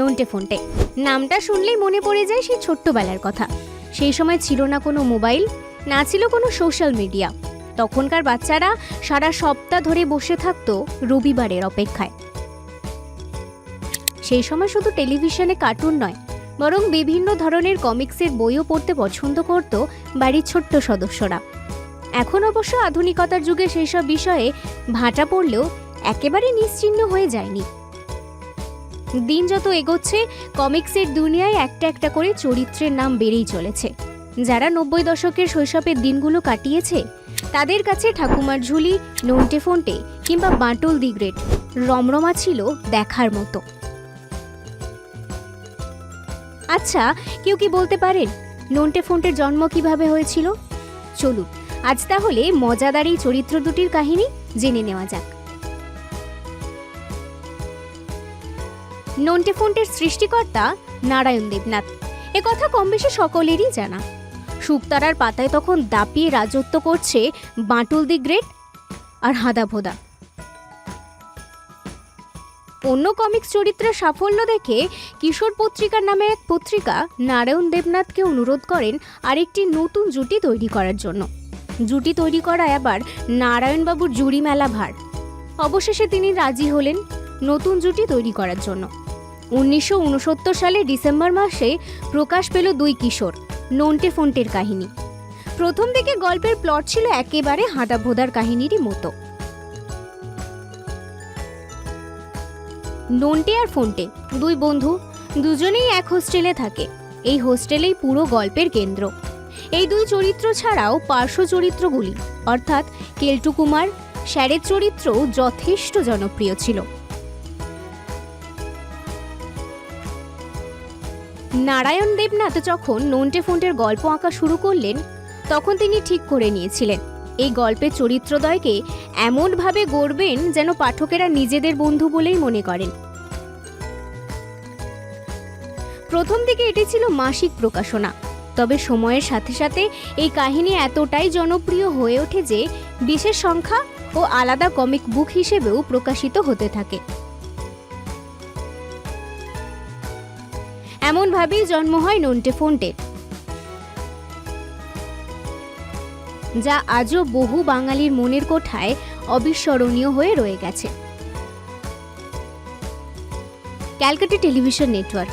নন্টে ফোনটে। নামটা শুনলেই মনে পড়ে যায় সেই ছোট্টবেলার কথা। সেই সময় ছিল না কোনো মোবাইল, না ছিল কোনো সোশ্যাল মিডিয়া। তখনকার বাচ্চারা সারা সপ্তাহ ধরে বসে থাকতো রবিবারের অপেক্ষায়। সেই সময় শুধু টেলিভিশনে কার্টুন নয়, বরং বিভিন্ন ধরনের কমিক্সের বইও পড়তে পছন্দ করত বাড়ির ছোট্ট সদস্যরা। এখন অবশ্য আধুনিকতার যুগে সেই সব বিষয়ে ভাটা পড়লেও একেবারে নিশ্চিহ্ন হয়ে যায়নি। দিন যত এগোচ্ছে, কমিক্সের দুনিয়ায় একটা একটা করে চরিত্রের নাম বেড়েই চলেছে। যারা নব্বই দশকের শৈশবের দিনগুলো কাটিয়েছে, তাদের কাছে ঠাকুমার ঝুলি, নন্টে ফন্টে কিংবা বাঁটল দি গ্রেট রমরমা ছিল দেখার মতো। আচ্ছা কেউ কি বলতে পারেন নন্টে ফন্টের জন্ম কীভাবে হয়েছিল? চলুন, আজ তাহলে মজাদার এই চরিত্র দুটির কাহিনী জেনে নেওয়া যাক। নন্টে ফন্টের সৃষ্টিকর্তা নারায়ণ দেবনাথ। এ কথা কম বেশি সকলেরই জানা। শুকতারার পাতায় তখন দাপিয়ে রাজত্ব করছে বাঁটুল দি গ্রেট আর হাদা ভোদা। অন্য কমিক্স চরিত্রের সাফল্য দেখে কিশোর পত্রিকার নামে এক পত্রিকা নারায়ণ দেবনাথকে অনুরোধ করেন আরেকটি নতুন জুটি তৈরি করার জন্য। জুটি তৈরি করা আবার নারায়ণবাবুর জুড়ি মেলা ভার। অবশেষে তিনি রাজি হলেন নতুন জুটি তৈরি করার জন্য। উনিশশো উনসত্তর সালে ডিসেম্বর মাসে প্রকাশ পেল দুই কিশোর, নন্টে ফন্টের কাহিনী। প্রথম দিকে গল্পের প্লট ছিল একেবারে হাঁদা ভোদার কাহিনীরই মতো। নন্টে আর ফন্টে, দুই বন্ধু, দুজনেই এক হোস্টেলে থাকে। এই হোস্টেলেই পুরো গল্পের কেন্দ্র। এই দুই চরিত্র ছাড়াও পার্শ্ব চরিত্রগুলি, অর্থাৎ কেলটু কুমার, স্যারের চরিত্রও যথেষ্ট জনপ্রিয় ছিল। নারায়ণ দেবনাথ যখন নন্টে ফন্টের গল্প আঁকা শুরু করলেন, তখন তিনি ঠিক করে নিয়েছিলেন। এই গল্পের চরিত্রদ্বয়কে এমনভাবে গড়বেন যেন পাঠকেরা নিজেদের বন্ধু বলেই মনে করেন। প্রথম দিকে এটি ছিল মাসিক প্রকাশনা, তবে সময়ের সাথে সাথে এই কাহিনী এতটাই জনপ্রিয় হয়ে ওঠে যে বিশেষ সংখ্যা ও আলাদা কমিক বুক হিসেবেও প্রকাশিত হতে থাকে। এমনভাবেই জন্ম হয় নন্টে ফোনটের যা আজও বহু বাঙালির মনের কোঠায় অবিস্মরণীয় হয়ে রয়ে গেছে। Calcutta television network.